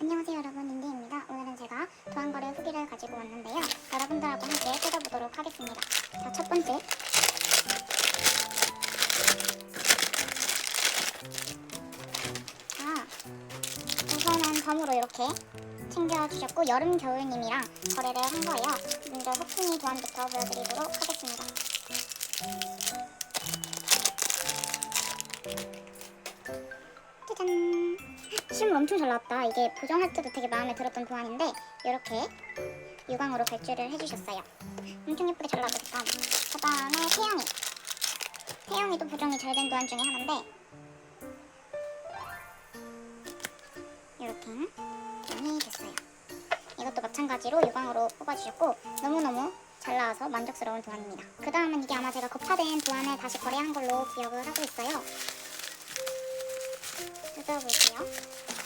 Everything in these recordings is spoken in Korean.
안녕하세요 여러분 인디입니다. 오늘은 제가 도안거래 후기를 가지고 왔는데요. 여러분들하고 함께 뜯어보도록 하겠습니다. 자 첫 번째 아 우선은 덤으로 이렇게 챙겨주셨고 여름 겨울님이랑 거래를 한 거예요. 먼저 석순이 도안부터 보여드리도록 하겠습니다. 이게 보정할 때도 되게 마음에 들었던 도안인데 이렇게 유광으로 발주를 해주셨어요. 엄청 예쁘게 잘 나왔다. 그 다음에 태영이. 태영이도 보정이 잘 된 도안 중에 하나인데 이렇게 도안이 됐어요. 이것도 마찬가지로 유광으로 뽑아주셨고 너무너무 잘 나와서 만족스러운 도안입니다. 그 다음은 이게 아마 제가 거파된 도안을 다시 거래한 걸로 기억을 하고 있어요. 뜯어볼게요.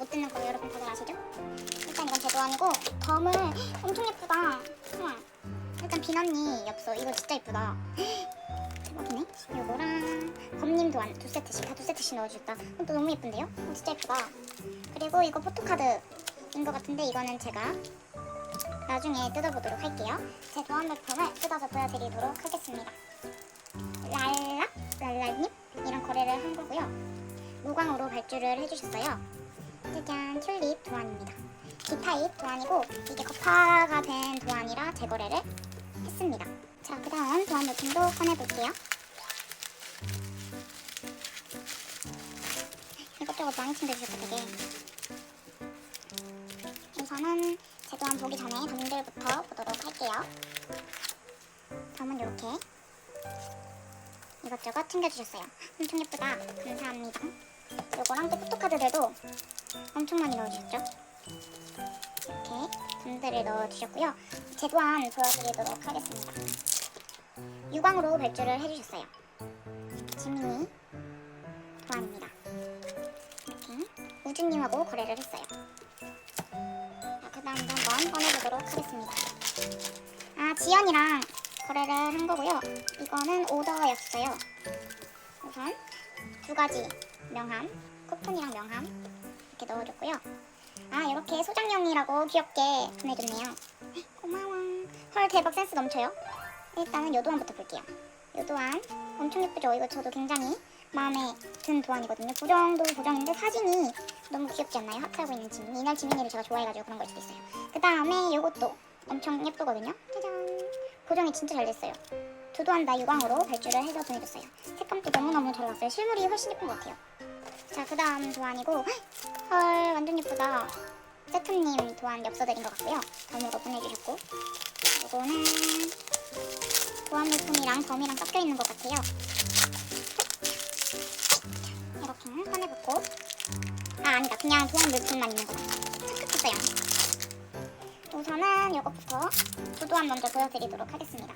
못 듣는 거 여러분 다들 아시죠? 일단 이건 제도 아니고 덤을 엄청 예쁘다. 우와. 일단 비너니 엽서 이거 진짜 예쁘다. 대박이네. 요거랑 검님 도안 두 세트씩 다 두 세트씩 넣어주셨다. 이것도 너무 예쁜데요? 어, 진짜 예쁘다. 그리고 이거 포토카드인 것 같은데 이거는 제가 나중에 뜯어보도록 할게요. 제 도안 물품을 뜯어서 보여드리도록 하겠습니다. 랄라? 랄랄님? 이런 거래를 한 거고요. 무광으로 발주를 해주셨어요. 짜잔, 튤립 도안입니다. D타입 도안이고 이게 거파가 된 도안이라 재거래를 했습니다. 자, 그 다음 도안 물품도 꺼내볼게요. 이것저것 많이 챙겨주셨다 되게. 우선은 제 도안 보기 전에 덤들부터 보도록 할게요. 덤은 이렇게 이것저것 챙겨주셨어요. 엄청 예쁘다. 감사합니다. 요거랑 또 포토카드들도 엄청 많이 넣어주셨죠? 이렇게 덤들을 넣어주셨고요. 제 도안 보여드리도록 하겠습니다. 유광으로 발주를 해주셨어요. 지민이 도안입니다. 이렇게 우주님하고 거래를 했어요. 자, 그 다음도 한번 꺼내보도록 하겠습니다. 아, 지연이랑 거래를 한 거고요. 이거는 오더였어요. 우선 두 가지 명함, 쿠폰이랑 명함 이렇게 넣어줬고요. 아, 이렇게 소장용이라고 귀엽게 보내줬네요. 고마워. 헐, 대박 센스 넘쳐요. 일단은 요 도안부터 볼게요. 요 도안 엄청 예쁘죠? 이거 저도 굉장히 마음에 든 도안이거든요. 보정도 보정인데 사진이 너무 귀엽지 않나요? 하트하고 있는 지민이. 이날 지민이를 제가 좋아해가지고 그런 걸 수도 있어요. 그 다음에 요것도 엄청 예쁘거든요. 짜잔. 보정이 진짜 잘 됐어요. 두 도안 다 유광으로 발주를 해서 보내줬어요. 색감도 너무너무 잘 나왔어요. 실물이 훨씬 예쁜 것 같아요. 자, 그 다음 도안이고 헐, 완전 예쁘다. 세트님 도안 엽서드린 것 같고요. 덤으로 보내주셨고 이거는 도안 물품이랑 덤이랑 섞여 있는 것 같아요. 이렇게 꺼내놓고 아 아니다 그냥 도안 물품만 있는 거다. 착각했어요. 우선은 요것부터 구도 안 먼저 보여드리도록 하겠습니다.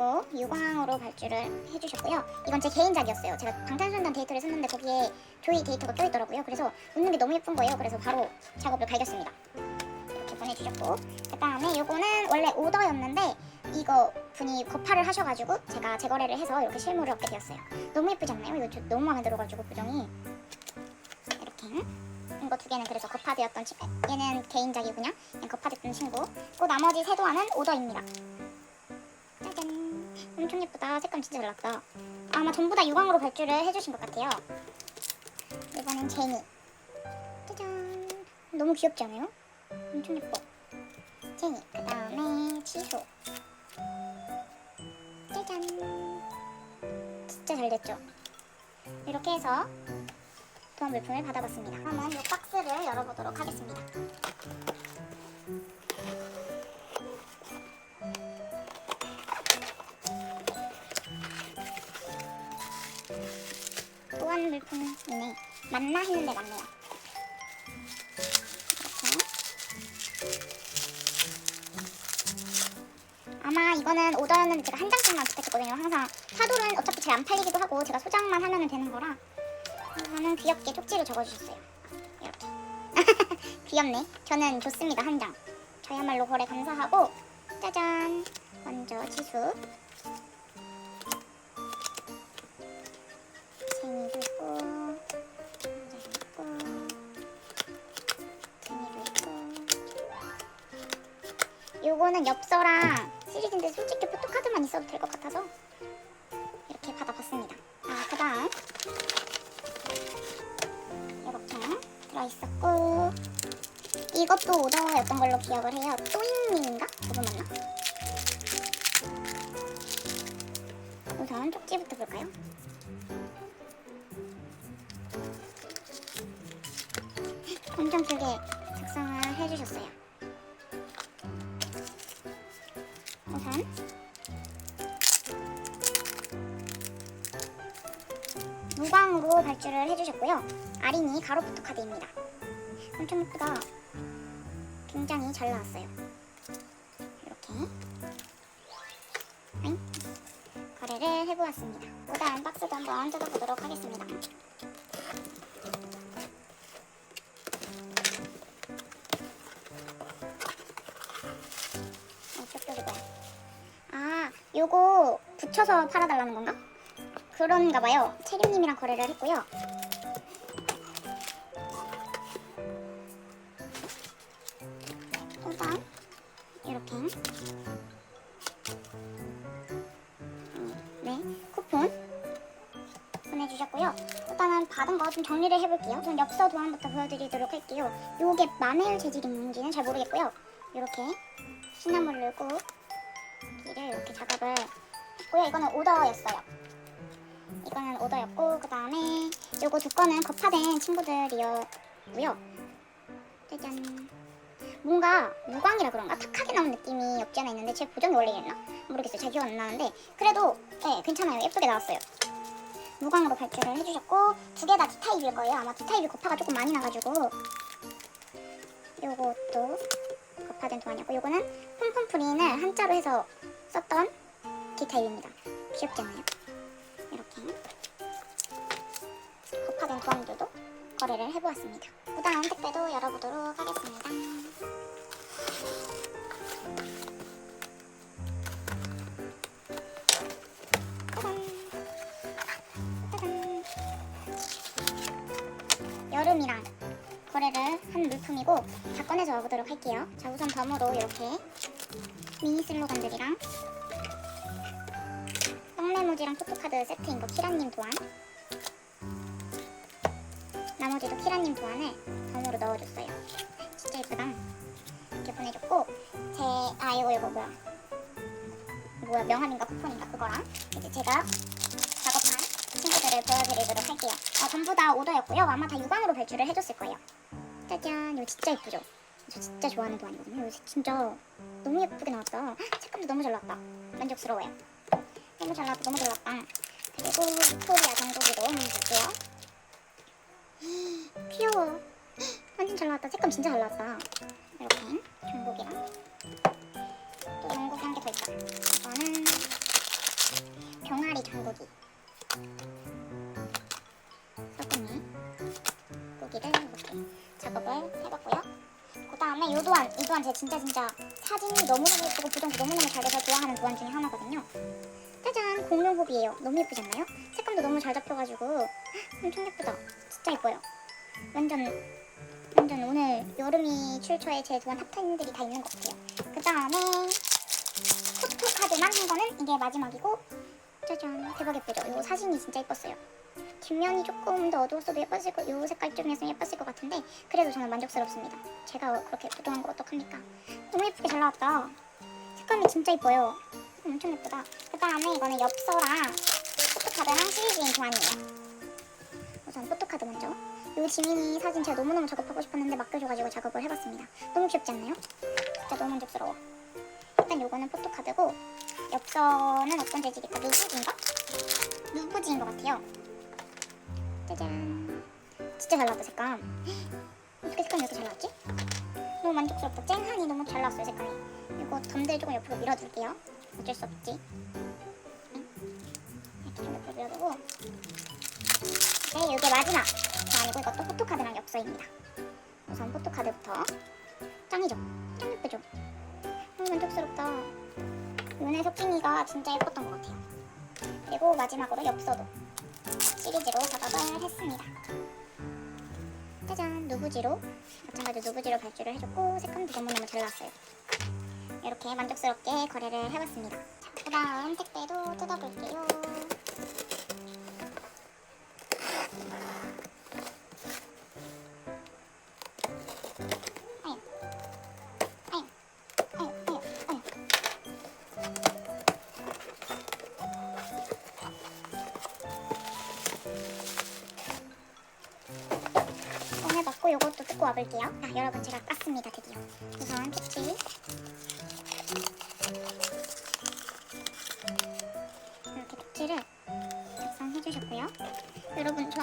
요거 유광으로 발주를 해주셨고요. 이건 제 개인작이었어요. 제가 방탄소년단 데이터를 썼는데 거기에 조이 데이터가 껴있더라고요. 그래서 웃는 게 너무 예쁜 거예요. 그래서 바로 작업을 갈겼습니다. 이렇게 보내주셨고 그 다음에 요거는 원래 오더였는데 이거 분이 거파를 하셔가지고 제가 재거래를 해서 이렇게 실물을 얻게 되었어요. 너무 예쁘지 않나요? 이거 저 너무 마음에 들어가지고 보정이 이렇게 이거 두 개는 그래서 거파되었던 친 얘는 개인작이군요. 그냥 거파됐던 친구. 또 나머지 세 도안은 오더입니다. 엄청 예쁘다. 색감 진짜 잘 났다. 아마 전부 다 유광으로 발주를 해주신 것 같아요. 이번엔 제니. 짜잔. 너무 귀엽지 않아요? 엄청 예뻐. 제니. 그 다음에 치수. 짜잔. 진짜 잘 됐죠? 이렇게 해서 도안 물품을 받아봤습니다. 그러면 이 박스를 열어보도록 하겠습니다. 도안 물품이네. 맞나 했는데 맞네요. 이렇게. 아마 이거는 오더였는데 제가 한 장씩만 부탁했거든요. 항상 사돌은 어차피 잘 안 팔리기도 하고 제가 소장만 하면 되는 거라 저는 귀엽게 쪽지를 적어주셨어요. 이렇게. 귀엽네. 저는 좋습니다. 한 장. 정말로 거래 감사하고 짜잔 먼저 지수 요거는 엽서랑 시리즈인데 솔직히 포토카드만 있어도 될 것 같아서 이렇게 받아봤습니다 아 그 다음 이렇게 들어있었고 이것도 오더였던 걸로 기억을 해요 또잉님인가? 그분 맞나? 우선 쪽지부터 볼까요? 엄청 길게 작성을 해주셨어요. 무광으로 발주를 해주셨고요. 아린이 가로 포토 카드입니다. 엄청 예쁘다. 굉장히 잘 나왔어요. 이렇게 응? 거래를 해보았습니다. 그 다음 박스도 한번 뜯어보도록 하겠습니다. 요거 붙여서 팔아달라는 건가? 그런가 봐요. 체림님이랑 거래를 했고요. 일단 이렇게 음, 네 쿠폰 보내주셨고요. 일단은 받은 거 좀 정리를 해볼게요. 전 엽서 도안부터 보여드리도록 할게요. 요게 마멜 재질인지는 잘 모르겠고요. 이렇게 시나몬을 꾹 이렇게 작업을 했고요. 이거는 오더였어요. 이거는 오더였고 그 다음에 요거 두 건은 거파된 친구들이었고요. 짜잔. 뭔가 무광이라 그런가 탁하게 나온 느낌이 없지 않아 있는데 제 보정이 원래 이랬나 모르겠어요. 잘 기억 안 나는데 그래도 네 괜찮아요. 예쁘게 나왔어요. 무광으로 발주를 해주셨고 두 개 다 D타입일 거예요. 아마 D타입이 거파가 조금 많이 나가지고 요것도 거파된 도안이었고 요거는 폼폼프린을 한자로 해서 썼던 D타입입니다. 귀엽지 않나요? 이렇게 거파된 도안들도 거래를 해보았습니다. 그 다음 택배도 열어보도록 하겠습니다. 여름이랑 거래를 한 물품이고 다 꺼내서 와보도록 할게요. 자 우선 덤으로 이렇게 미니 슬로건들이랑 떡 메모지랑 포토카드 세트인 거 키라님 도안 나머지도 키라님 도안을 덤으로 넣어줬어요. 진짜 예쁘다. 이렇게 보내줬고 제 아 이거 이거 뭐야 뭐야 명함인가 쿠폰인가 그거랑 이제 제가 작업한 친구들을 보여드리도록 할게요. 어, 전부 다 오더였고요. 아마 다 유광으로 발주를 해줬을 거예요. 짜잔 이거 진짜 예쁘죠? 저 진짜 좋아하는 도안이거든요. 이거 진짜 너무 예쁘게 나왔다. 색감도 너무 잘 나왔다. 만족스러워요. 너무 잘 나왔다. 너무 잘 나왔다. 그리고 빅토리아 전고기도 한번 볼게요. 귀여워. 완전 잘 나왔다. 색감 진짜 잘 나왔다. 이렇게 전복이랑 또 전복이 한 개 더 있다. 이거는 병아리 전복이. 서구니 고기를 이렇게 작업을 해봤고요. 그 다음에 이 도안, 이 도안 제가 진짜 진짜 사진이 너무너무 예쁘고 보정도 너무너무 잘 돼서 좋아하는 도안 중에. 짜잔 공룡 호비예요. 너무 예쁘지 않나요? 색감도 너무 잘 잡혀가지고 헉, 엄청 예쁘다. 진짜 예뻐요. 완전 완전 오늘 여름이 출처에 제 도안 탑텐들이 다 있는 것 같아요. 그 다음에 포토 카드만 한 거는 이게 마지막이고 짜잔 대박 예쁘죠? 이거 사진이 진짜 예뻤어요. 뒷면이 조금 더 어두웠어도 예뻤을 거, 이 색깔 중에서는 예뻤을 것 같은데 그래도 저는 만족스럽습니다. 제가 그렇게 부동한 거 어떡합니까? 너무 예쁘게 잘 나왔다. 색감이 진짜 예뻐요. 엄청 예쁘다. 그 다음에 이거는 엽서랑 포토카드랑 시리즈인 도안이에요. 우선 포토카드 먼저. 요 지민이 사진 제가 너무너무 작업하고 싶었는데 맡겨줘가지고 작업을 해봤습니다. 너무 귀엽지 않나요? 진짜 너무 만족스러워. 일단 요거는 포토카드고 엽서는 어떤 재질일까? 누구지인가? 누구지인 것 같아요. 짜잔. 진짜 잘 나왔다 색감. 어떻게 색감이 이렇게 잘 나왔지? 너무 만족스럽다. 쨍하니 너무 잘 나왔어요 색감이. 이거 덤들 조금 옆으로 밀어줄게요. 어쩔 수 없지. 응? 이렇게 좀 옆으로 밀어두고. 네, 이게 마지막. 저 아니고 이것도 포토카드랑 엽서입니다. 우선 포토카드부터. 짱이죠? 짱 예쁘죠? 만족스럽다. 은혜 섞이니가 진짜 예뻤던 것 같아요. 그리고 마지막으로 엽서도 시리즈로 작업을 했습니다. 짜잔 누부지로 마찬가지로 누부지로 발주를 해줬고 색감도 너무너무 잘 나왔어요. 이렇게 만족스럽게 거래를 해봤습니다. 자, 그 다음 택배도 뜯어볼게요. 오늘 받고 이것도 뜯고 와볼게요. 아, 여러분 제가 깠습니다 드디어. 우선 패치.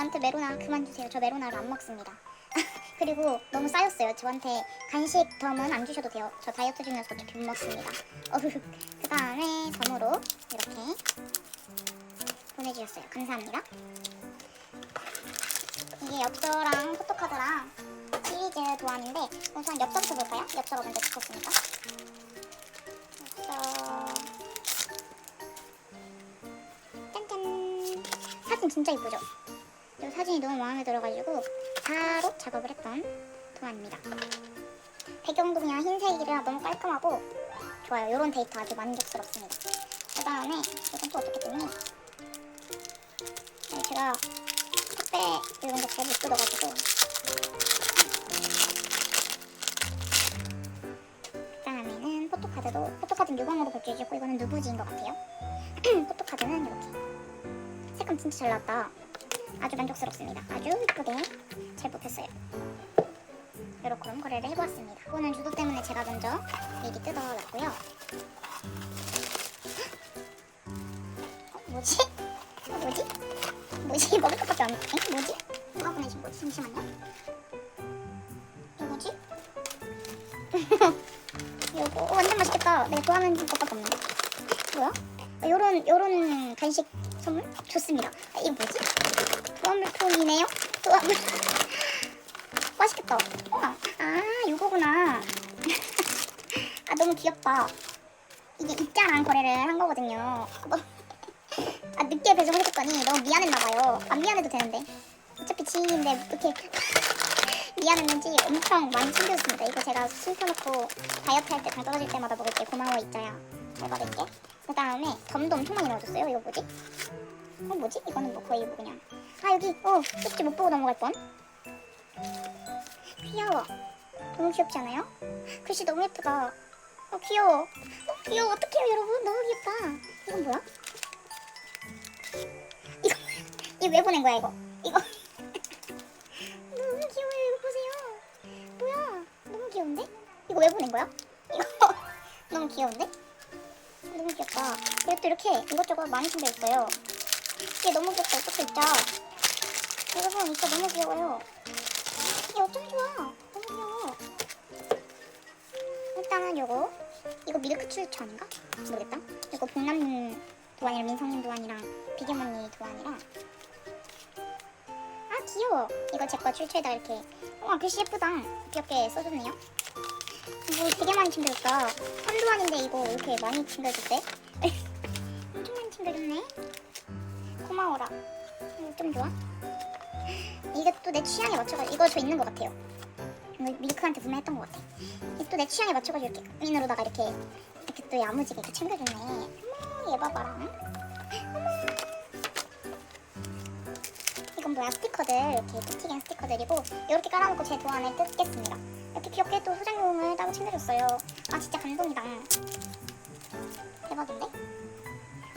저한테 메로나 그만 주세요. 저 메로나를 안 먹습니다. 그리고 너무 쌓였어요. 저한테 간식 덤은 안 주셔도 돼요. 저 다이어트 중이어서 어차피 못 먹습니다. 그 다음에 덤으로 이렇게 보내주셨어요. 감사합니다. 이게 엽서랑 포토카드랑 시리즈 도안인데 우선 엽서부터 볼까요? 엽서가 먼저 붙었으니까 엽서 짠짠 사진 진짜 이쁘죠? 이 사진이 너무 마음에 들어가지고 바로 작업을 했던 도안입니다. 배경도 그냥 흰색이라 너무 깔끔하고 좋아요. 이런 데이터 아주 만족스럽습니다. 그 다음에 이건 또 어떻게 뜯니? 네, 제가 택배 이런 거 잘 못 뜯어가지고 그 다음에는 포토카드도 포토카드는 유광으로 발주해주고 이거는 누부지인 것 같아요. 포토카드는 이렇게. 색감 진짜 잘 나왔다 아주 만족스럽습니다 아주 예쁘게 잘 뽑혔어요 이렇게 거래를 해보았습니다 이거는 주도 때문에 제가 먼저 미리 뜯어놨고요 어, 뭐지? 어, 뭐지? 뭐지? 먹을 것밖에 안 에? 뭐지? 누가 보내신 거지? 잠시만요. 이거지? 이거 어, 완전 맛있겠다. 내가 좋아하는 것밖에 없는데. 뭐야? 어, 요런 요런 간식 선물 좋습니다. 아, 이거 뭐지? 도안물품이네요. 도안물. 맛있겠다. 우와. 아, 요거구나. 아, 너무 귀엽다. 이게 입자랑 거래를 한 거거든요. 너무 아 늦게 배송을 해줬더니 너무 미안했나봐요. 안 미안해도 되는데. 어차피 지인인데 이렇게 미안했는지 엄청 많이 챙겨줬습니다. 이거 제가 숨 펴놓고 다이어트 할 때 당 떨어질 때마다 먹을게. 고마워 있자야. 잘 받을게. 그 다음에 덤도 엄청 많이 넣어줬어요. 이거 뭐지? 어 뭐지? 이거는 뭐 거의 뭐 그냥. 아 여기 어 솔직히 못 보고 넘어갈 뻔. 귀여워. 너무 귀엽지 않아요? 글씨 너무 예쁘다. 어 귀여워. 어 귀여워. 어떡해요 여러분. 너무 귀엽다. 이건 뭐야? 이거 이거 왜 보낸 거야 이거? 이거 이거 왜 보낸 거야? 이거 너무 귀여운데? 너무 귀엽다. 그리고 또 이렇게 이것저것 많이 챙겨있어요. 이게 너무 귀엽다. 이것도 있자. 여러분 진짜 너무 귀여워요. 이게 어쩜 좋아? 너무 귀여워. 일단은 요거 이거 밀크 추유추 아닌가? 모르겠다. 이거 복남 도안이랑 민성님 도안이랑 비계머니 도안이랑 아 귀여워 이거 제 거 출처에다 이렇게 와 글씨 예쁘다 귀엽게 써줬네요 뭐 되게 많이 챙겨줬다. 한도안인데 이거 이렇게 많이 챙겨줬대? 엄청 많이 챙겨줬네. 고마워라. 이거 좀 좋아? 이게 또 내 취향에 맞춰가지고 이거 저 있는 것 같아요. 이거 밀크한테 구매했던 것 같아. 이게 또 내 취향에 맞춰가지고 이렇게 민으로다가 이렇게 이렇게 또 야무지게 이렇게 챙겨줬네. 어머 얘 봐봐라. 이건 뭐야? 스티커들. 이렇게 튀긴 스티커들이고 이렇게 깔아놓고 제 도안을 뜯겠습니다 귀엽게 또 소장용을 따로 챙겨줬어요. 아 진짜 감동이다. 대박인데?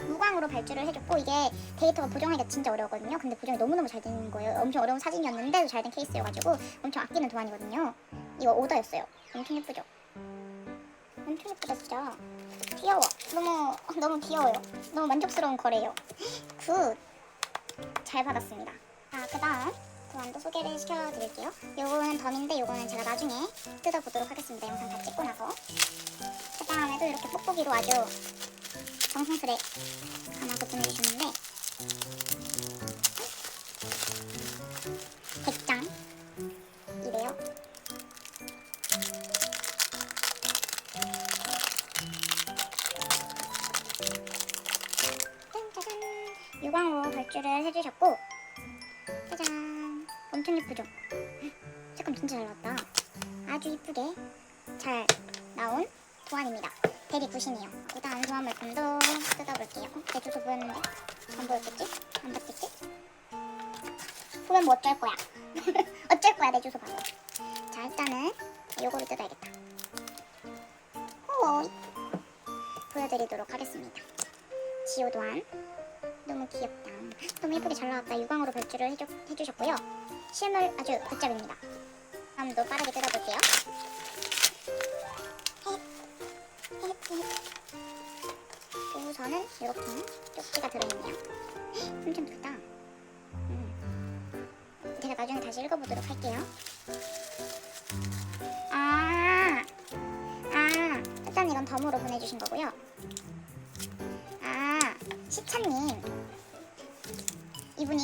무광으로 발주를 해줬고 이게 데이터가 보정하기가 진짜 어려웠거든요. 근데 보정이 너무너무 잘된 거예요. 엄청 어려운 사진이었는데도 잘 된 케이스여가지고 엄청 아끼는 도안이거든요. 이거 오더였어요. 엄청 예쁘죠? 엄청 예쁘다 진짜. 귀여워. 너무 너무 귀여워요. 너무 만족스러운 거래요. 굿. 잘 받았습니다. 아, 그 다음 도안도 소개를 시켜드릴게요. 요거는 덤인데 요거는 제가 나중에 뜯어보도록 하겠습니다. 영상 다 찍고 나서. 그 다음에도 이렇게 뽁뽁이로 아주 정성스레 감아서 보내주셨는데 100장 이래요. 짜잔 유광으로 발주를 해주셨고 예쁘죠? 색감 진짜 잘 나왔다. 아주 이쁘게 잘 나온 도안입니다. 베리 굿이네요. 그다음 도안 물품도 뜯어볼게요. 어? 내 주소 보였는데? 안 보였겠지? 안 봤겠지? 보면 뭐 어쩔 거야? 어쩔 거야 내 주소 봐서 자 일단은 요거를 뜯어야겠다. 호이 보여드리도록 하겠습니다. 지오 도안. 너무 귀엽다. 너무 예쁘게 잘 나왔다. 유광으로 별주를 해주, 해주셨고요 실물 아주 굿잡입니다 다음도 빠르게 뜯어볼게요 우선은 이렇게 쪽지가 들어있네요 엄청 크다 음. 제가 나중에 다시 읽어보도록 할게요 아, 아, 일단 이건 덤으로 보내주신 거고요. 아, 시차님. 이분이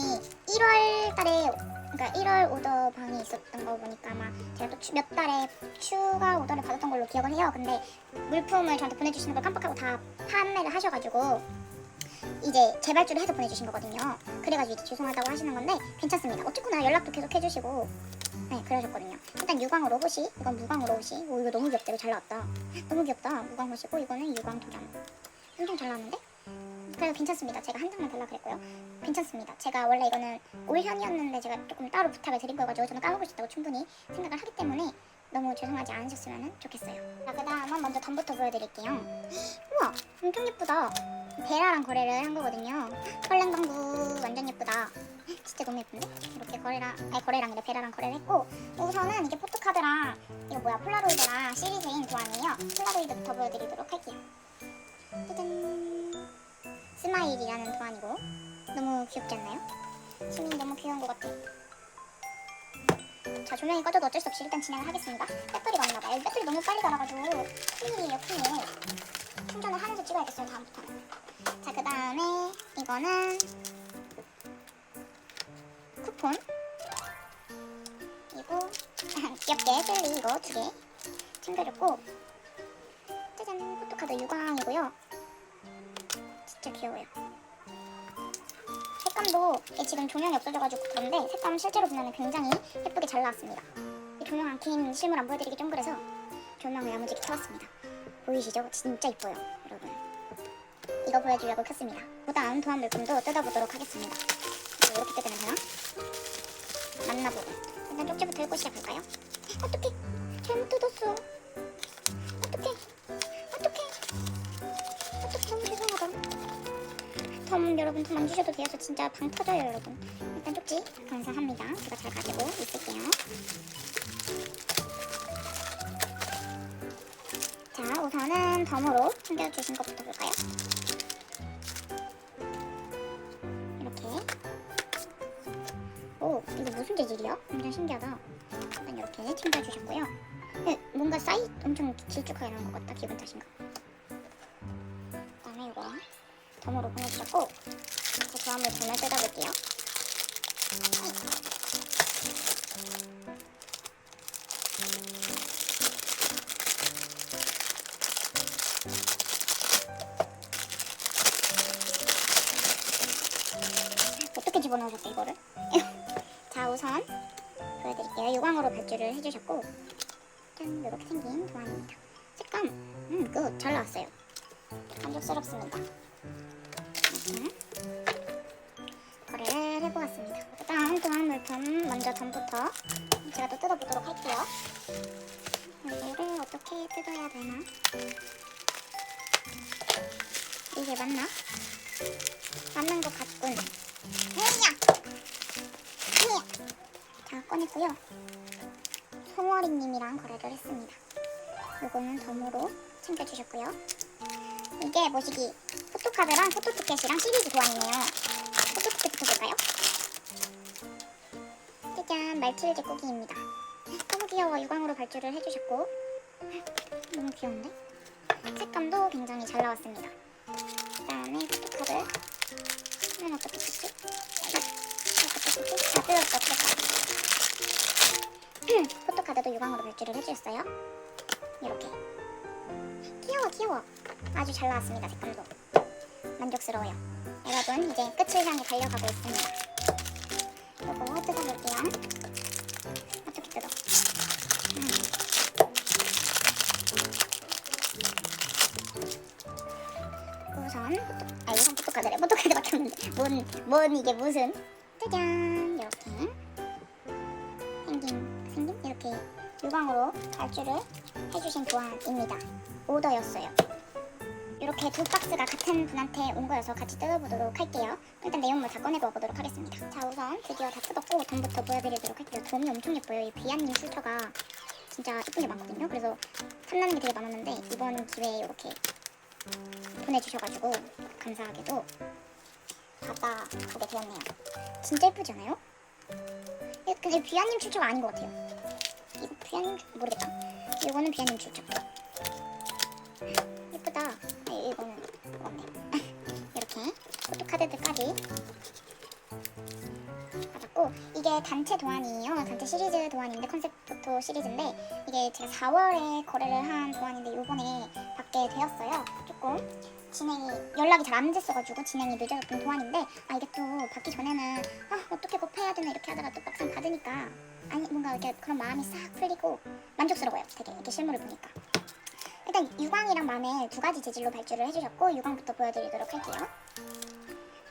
1월 달에, 그러니까 1월 오더 방이 있었던 거 보니까 아마 제가 또 몇 달에 추가 오더를 받았던 걸로 기억을 해요. 근데 물품을 저한테 보내주시는 걸 깜빡하고 다 판매를 하셔가지고 이제 재발주를 해서 보내주신 거거든요. 그래가지고 이제 죄송하다고 하시는 건데 괜찮습니다. 어쨌거나 연락도 계속 해주시고 네 그러셨거든요. 일단 유광 로봇이 이건 무광 로봇이 오 이거 너무 이거 잘 나왔다. 너무 귀엽다 무광 로봇이고 이거는 유광 도장. 엄청 잘 나왔는데? 그래도 괜찮습니다. 제가 한 장만 달라 그랬고요. 괜찮습니다. 제가 원래 이거는 올현이었는데 제가 조금 따로 부탁을 드린 거가지고 저는 까먹을 수 있다고 충분히 생각을 하기 때문에 너무 죄송하지 않으셨으면 좋겠어요. 자, 그 다음은 먼저 덤부터 보여드릴게요. 우와, 엄청 예쁘다. 베라랑 거래를 한 거거든요. 헐랭방구 완전 예쁘다. 진짜 너무 예쁜데? 이렇게 거래랑, 아니 거래랑 이래 베라랑 거래를 했고 우선은 이게 포토카드랑 이거 뭐야 폴라로이드랑 시리즈인 도안이에요. 폴라로이드부터 보여드리도록 할게요. 짜잔. 스마일이라는 도안이고 너무 귀엽지 않나요? 시민이 너무 귀여운 것 같아. 자 조명이 꺼져도 어쩔 수 없이 일단 진행을 하겠습니다. 배터리가 없나봐요. 배터리 너무 빨리 닳아가지고 큰일이에요 큰일. 충전을 하면서 찍어야겠어요 다음부터는. 자 그 다음에 이거는 쿠폰. 이거 귀엽게 젤리 이거 두 개 챙겨줬고 짜잔 포토카드 유광이고요. 진짜 귀여워요. 색감도 이 지금 조명이 없어져가지고 그런데 색감 실제로 보면 굉장히 예쁘게 잘 나왔습니다. 이 조명 안 킨 실물 안 보여드리기 좀 그래서 조명을 야무지게 켜왔습니다. 보이시죠? 진짜 이뻐요, 여러분. 이거 보여주려고 켰습니다. 그 다음 도안 물품도 뜯어보도록 하겠습니다. 이렇게 뜯으면 되나? 만나보고 일단 쪽지부터 읽고 시작할까요? 어떡해 잘못 뜯었어 여러분 덤안 주셔도 돼요. 저 진짜 방 터져요 여러분. 일단 쪽지 감사합니다. 제가 잘 가지고 있을게요. 자 우선은 덤으로 챙겨주신 것부터 볼까요? 이렇게. 오 이거 무슨 재질이야? 완전 신기하다. 일단 이렇게 챙겨주셨고요. 네, 뭔가 사이 엄청 길쭉하게 나온 것 같다. 기분 탓인가 덤으로 보내주셨고 제 다음을 보면 뜯어볼게요 어떻게 집어넣으셨대 이거를? 자 우선 보여드릴게요. 유광으로 발주를 해주셨고 짠 이렇게 생긴 도안입니다. 색감 음굿잘 나왔어요. 만족스럽습니다. 물품 먼저 덤부터 제가 또 뜯어보도록 할게요. 이거를 어떻게 뜯어야 되나? 이게 맞나? 맞는 것 같군. 헤이야! 자 꺼냈고요. 송어리님이랑 거래를 했습니다. 요거는 덤으로 챙겨주셨고요. 이게 뭐시기 포토카드랑 포토티켓이랑 시리즈 도안이네요. 짜잔 말칠제 꾸기입니다. 너무 귀여워 유광으로 발주를 해주셨고 너무 귀여운데? 색감도 굉장히 잘 나왔습니다. 그 다음에 포토카드 하나 어떻게 쓰지? 자, 뜯었어, 뜯었어. 포토카드도 유광으로 발주를 해주셨어요. 이렇게. 귀여워. 귀여워. 아주 잘 나왔습니다. 색감도 만족스러워요. 여러분 이제 끝을 향해 달려가고 있습니다. 요거 뜯어볼게요. 어떻게 뜯어? 음. 우선 아 우선 포토카드래 포토카드밖에 없는데. 뭔, 뭔 이게 무슨? 짜잔! 이렇게. 생긴 생긴? 이렇게 유광으로 발주를 해주신 도안입니다. 오더였어요 이렇게 두 박스가 같은 분한테 온 거여서 같이 뜯어보도록 할게요 일단 내용물 다 꺼내고 와보도록 하겠습니다 자 우선 드디어 다 뜯었고 덤부터 보여드리도록 할게요 덤이 엄청 예뻐요 이 비아님 출처가 진짜 예쁜 게 많거든요 그래서 탐나는 게 되게 많았는데 이번 기회에 이렇게 보내주셔가지고 감사하게도 받아보게 되었네요. 진짜 예쁘지 않아요? 근데 비아님 출처가 아닌 것 같아요. 이거 비아님 출- 모르겠다. 이거는 비아님 출처. 아, 이거는. 이렇게 포토 카드들까지 받았고 이게 단체 도안이에요. 단체 시리즈 도안인데 컨셉 포토 시리즈인데 이게 제가 4월에 거래를 한 도안인데 요번에 받게 되었어요. 조금 진행이 연락이 잘 안 됐어가지고 진행이 늦어졌던 도안인데 아 이게 또 받기 전에는 아 어떻게 곱해야 되나 이렇게 하다가 또 막상 받으니까 아니 뭔가 이렇게 그런 마음이 싹 풀리고 만족스러워요. 되게 이렇게 실물을 보니까. 일단 유광이랑 마멜 두 가지 재질로 발주를 해주셨고 유광부터 보여드리도록 할게요.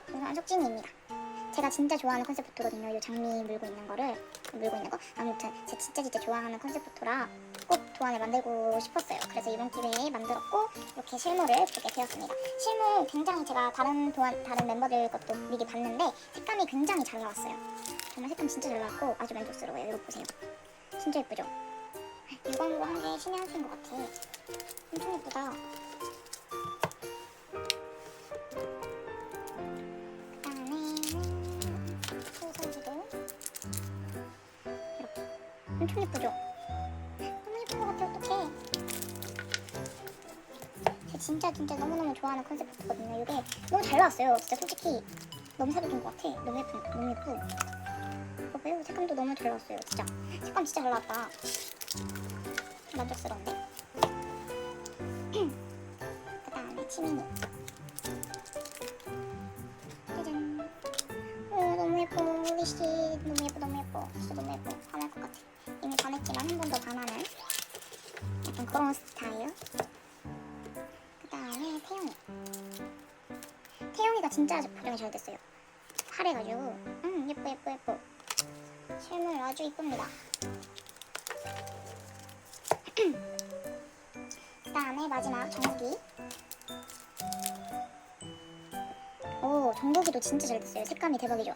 우선 석진이입니다. 제가 진짜 좋아하는 컨셉 포토거든요. 이 장미 물고 있는 거를 물고 있는 거. 아무튼 제가 진짜 진짜 좋아하는 컨셉 포토라 꼭 도안을 만들고 싶었어요. 그래서 이번 기회에 만들었고 이렇게 실물을 보게 되었습니다. 실물 굉장히 제가 다른 도안 다른 멤버들 것도 미리 봤는데 색감이 굉장히 잘 나왔어요. 정말 색감 진짜 잘 나왔고 아주 만족스러워요. 이거 보세요. 진짜 예쁘죠? 유광으로 한게 신의 한 수인 것 같아. 엄청 예쁘다. 그다음에는 소설지도 이렇게. 엄청 예쁘죠? 너무 예쁜 것 같아 어떡해. 제가 진짜 진짜 너무너무 좋아하는 컨셉 포토거든요. 이게 너무 잘 나왔어요. 진짜 솔직히 너무 사기인 것 같아. 너무 예쁜 너무 예쁘 색감도 너무 잘 나왔어요. 진짜. 색감 진짜 잘 나왔다. 만족스러운데 그 다음에 치미니 짜잔. 오 너무 예뻐. 리씨. 너무 예뻐 너무 예뻐. 진짜 너무 예뻐. 반할 것 같아. 이미 반했지만 한 번 더 반하는 약간 그런 스타일. 그 다음에 태용이. 태용이가 진짜 포장이 잘 됐어요. 파래가지고. 음 예뻐 예뻐 예뻐. 실물 아주 이쁩니다 다음에 마지막 정국이 오 정국이도 진짜 잘 됐어요. 색감이 대박이죠?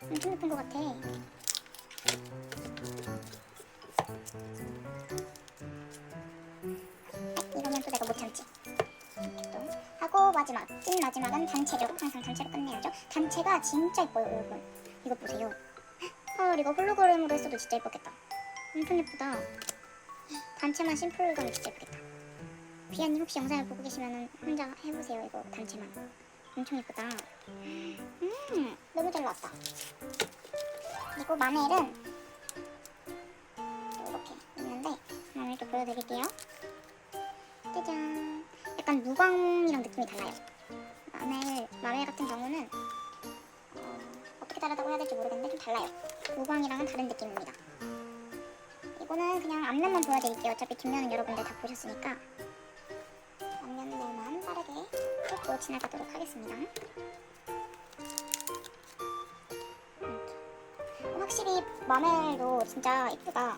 엄청 예쁜 것 같아. 이러면 또 내가 못 참지? 이렇게 또 하고 마지막 찐 마지막은 단체죠 항상 단체로 끝내야죠. 단체가 진짜 예뻐요 여러분. 이거 보세요. 헐 이거 홀로그램으로 했어도 진짜 예뻤겠다. 엄청 예쁘다. 단체만 심플감이 진짜 예쁘겠다 비아님 혹시 영상을 보고 계시면 혼자 해보세요. 이거 단체만. 엄청 예쁘다. 음 너무 잘 나왔다. 그리고 마멜은 이렇게 있는데 마멜 도 보여드릴게요. 짜잔. 약간 무광이랑 느낌이 달라요. 마멜 마멜 같은 경우는 어, 어떻게 다르다고 해야 될지 모르겠는데 좀 달라요. 무광이랑은 다른 느낌입니다. 이거는 그냥 앞면만 보여드릴게요. 어차피 뒷면은 여러분들 다 보셨으니까 뚫고 지나가도록 하겠습니다. 음. 확실히 마멜도 진짜 이쁘다.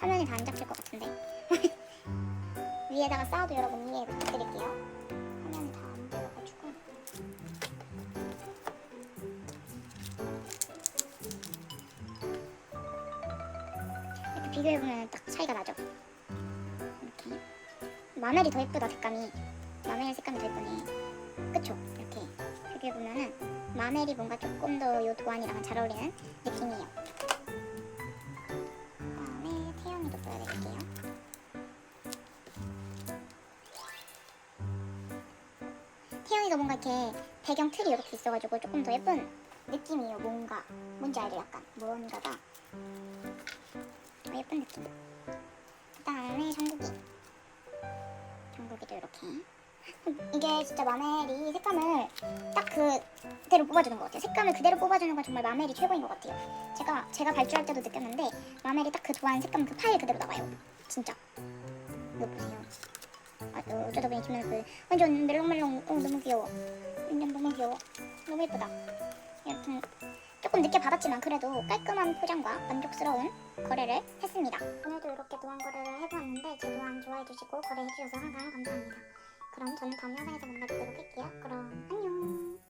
화면이 다 안 잡힐 것 같은데. 위에다가 쌓아도 여러분 이해 부탁드릴게요. 화면이 다 안 보여가지고. 이렇게 비교해보면 딱 차이가 나죠 마멜이 더 예쁘다 색감이. 마멜 색감이 더 예쁘네. 그쵸? 이렇게. 비교해보면은 마멜이 뭔가 조금 더 요 도안이랑 잘 어울리는 느낌이에요. 그다음에 태영이도 보여드릴게요. 태영이가 뭔가 이렇게 배경 틀이 이렇게 있어가지고 조금 더 예쁜 느낌이에요 뭔가. 뭔지 알죠 약간? 뭔가가. 더 예쁜 느낌. 그 다음에 정국이 이렇게 이게 진짜 마멜이 색감을 딱 그대로 뽑아주는 것 같아요. 색감을 그대로 뽑아주는 건 정말 마멜이 최고인 것 같아요. 제가 제가 발주할 때도 느꼈는데 마멜이 딱 그 좋아하는 색감 그 파일 그대로 나와요. 진짜. 이거 보세요. 아, 어, 어쩌다 보니 김연아 그 완전 멜롱멜롱 어, 너무 귀여워. 완전 너무 귀여워. 너무 예쁘다. 여튼 조금 늦게 받았지만 그래도 깔끔한 포장과 만족스러운 거래를 했습니다. 오늘도 이렇게 도안 거래를 해보았는데 제 도안 좋아해 주시고 거래해 주셔서 항상 감사합니다. 그럼 저는 다음 영상에서 만나뵙도록 할게요. 그럼 안녕.